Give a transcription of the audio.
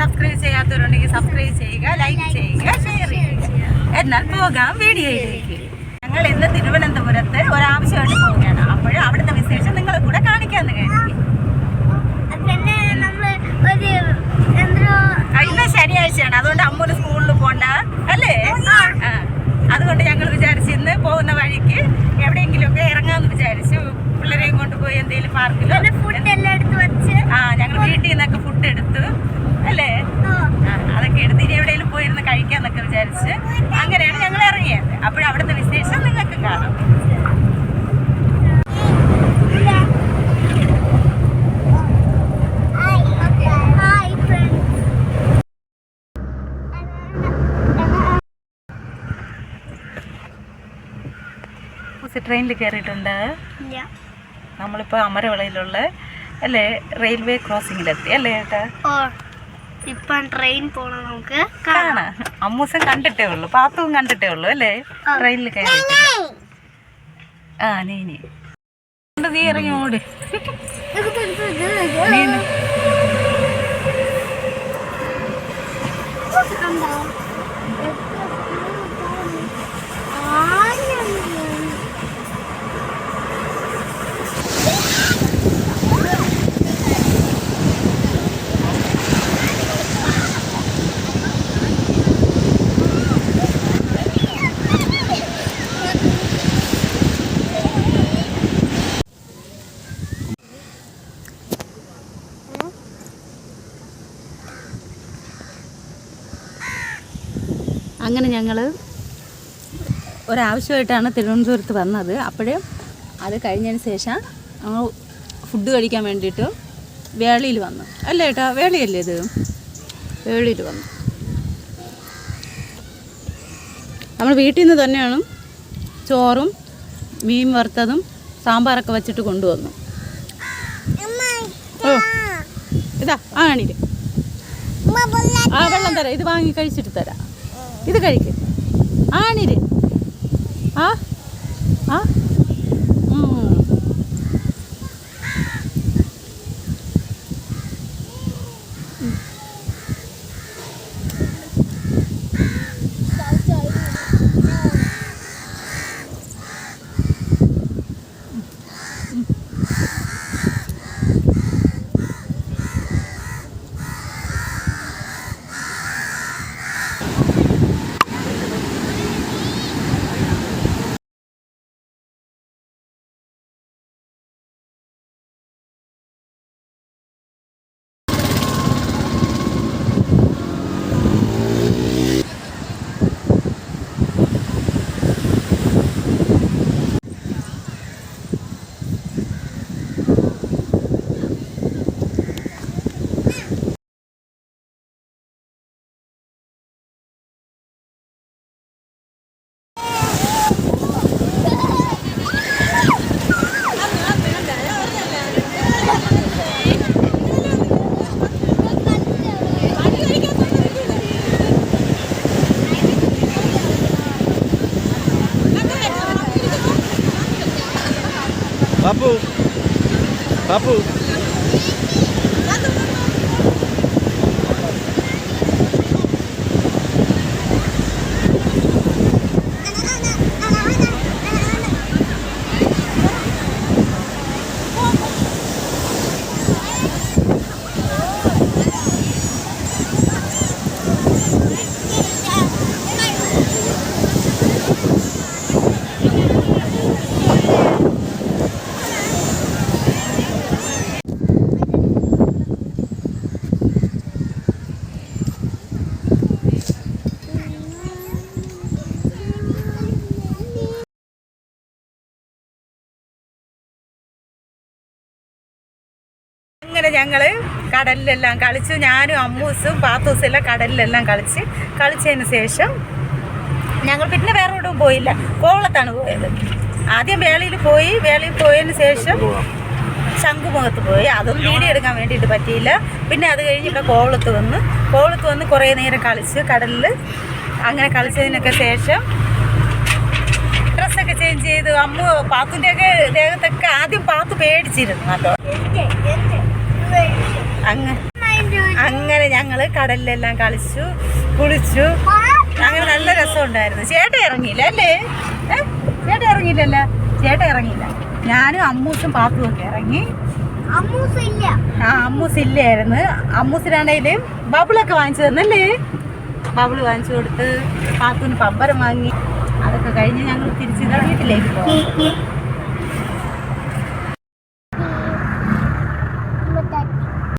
Subscribe ചെയ്യാത്തവരുണ്ടെങ്കിൽ subscribe ചെയ്യുക like ചെയ്യുക ഷെയർ ചെയ്യുക. എന്നാൽ പോകാം വീഡിയോയിലേക്ക്. ഞങ്ങൾ ഇന്ന് തിരുവനന്തപുരത്ത് ഒരാവശ്യമായിട്ട് പോവുകയാണ്. അപ്പോൾ അവിടുത്തെ വിശേഷം നിങ്ങളെ കൂടെ കാണിക്കാമെന്ന് കരുതി കഴിഞ്ഞ ഇന്ന് ശനിയാഴ്ചയാണ്. അതുകൊണ്ട് അമ്മൂന് സ്കൂളിൽ പോണ്ട അല്ലേ? അതുകൊണ്ട് ഞങ്ങൾ വിചാരിച്ചു ഇന്ന് പോകുന്ന വഴിക്ക് എവിടെയെങ്കിലുമൊക്കെ ഇറങ്ങാമെന്ന് വിചാരിച്ചു. പിള്ളേരെയും കൊണ്ടുപോയി എന്തെങ്കിലും പാർക്കിലോ ആ ഞങ്ങൾ വീട്ടിൽ നിന്നൊക്കെ ഫുഡ് എടുത്തു അല്ലേ ആ, ആ, അതൊക്കെ എടുത്ത് ഇനി എവിടെയെങ്കിലും പോയിരുന്ന് കഴിക്കാന്നൊക്കെ വിചാരിച്ച് അങ്ങനെയാണ് ഞങ്ങൾ ഇറങ്ങിയത്. അപ്പോൾ അവിടുത്തെ വിശേഷം നിങ്ങൾക്ക് കാണാം. ട്രെയിനിൽ കയറിയിട്ടുണ്ട്. നമ്മളിപ്പോൾ അമരവിളയിലുള്ള അല്ലേ റെയിൽവേ ക്രോസിങ്ങിലെത്തി അല്ലേ ഏട്ടാ? ഇപ്പം ട്രെയിൻ പോണം നമുക്ക്. കാണാം. കാണാ കണ്ടിട്ടേ ഉള്ളൂ. പാത്തവും കണ്ടിട്ടേ ഉള്ളൂ അല്ലേ? ട്രെയിനിൽ കയറി ആ നീ നീ. നീ ഇറങ്ങി ഓട്. അങ്ങനെ ഞങ്ങൾ ഒരാവശ്യമായിട്ടാണ് തിരുവനന്തപുരത്ത് വന്നത്. അപ്പോഴേ അത് കഴിഞ്ഞതിന് ശേഷം ഞങ്ങൾ ഫുഡ് കഴിക്കാൻ വേണ്ടിയിട്ട് വേളിയിൽ വന്നു. അല്ല ഏട്ടാ? വേളിയല്ലേ ഇത്? വേളിയിൽ വന്നു. നമ്മൾ വീട്ടിൽ നിന്ന് തന്നെയാണ് ചോറും മീൻ വറുത്തതും സാമ്പാറൊക്കെ വെച്ചിട്ട് കൊണ്ടുവന്നു. ഓ ഇതാ ആ കാണിര് ആ വെള്ളം തരാം. ഇത് വാങ്ങി കഴിച്ചിട്ട് തരാം. ഇത് കഴിക്ക്. ആണിര്. ആ? ആ? బాపు బాపు അങ്ങനെ ഞങ്ങൾ കടലിലെല്ലാം കളിച്ചു ഞാനും അമ്മൂസും പാത്തൂസും എല്ലാം കടലിലെല്ലാം കളിച്ച് കളിച്ചതിന് ശേഷം ഞങ്ങൾ പിന്നെ വേറെ ഇടവും പോയില്ല. കോവളത്താണ് പോയത്. ആദ്യം വേളയിൽ പോയി വേളയിൽ പോയതിന് ശേഷം ശംഖുമുഖത്ത് പോയി. അതൊന്നും വീഡിയോ എടുക്കാൻ വേണ്ടിയിട്ട് പറ്റിയില്ല. പിന്നെ അത് കഴിഞ്ഞ് ഇവിടെ കോവളത്ത് വന്ന് കോവളത്ത് വന്ന് കുറേ നേരം കളിച്ച് കടലിൽ അങ്ങനെ കളിച്ചതിനൊക്കെ ശേഷം ഡ്രസ്സൊക്കെ ചേഞ്ച് ചെയ്തു. അമ്മ പാത്തുന്റെയൊക്കെ ദേഹത്തൊക്കെ ആദ്യം പാത്തു പേടിച്ചിരുന്നു കേട്ടോ. അങ്ങ് അങ്ങനെ ഞങ്ങൾ കടലിലെല്ലാം കളിച്ചു കുളിച്ചു. അങ്ങനെ നല്ല രസം ഉണ്ടായിരുന്നു ചേട്ട ഇറങ്ങിയില്ല അല്ലേ? ചേട്ട ഇറങ്ങിയില്ല ചേട്ട ഇറങ്ങിയില്ല. ഞാനും അമ്മൂസും പാപ്പും ഒക്കെ ഇറങ്ങി. ആ അമ്മൂസ് ഇല്ലായിരുന്നു. അമ്മൂസിനാണേലും ബബിളൊക്കെ വാങ്ങിച്ചു തന്നല്ലേ? ബബിൾ വാങ്ങിച്ചു കൊടുത്ത് പാത്തുന് പമ്പരം വാങ്ങി. അതൊക്കെ കഴിഞ്ഞ് ഞങ്ങൾ തിരിച്ചു ഇറങ്ങിയിട്ടില്ലേ പോകും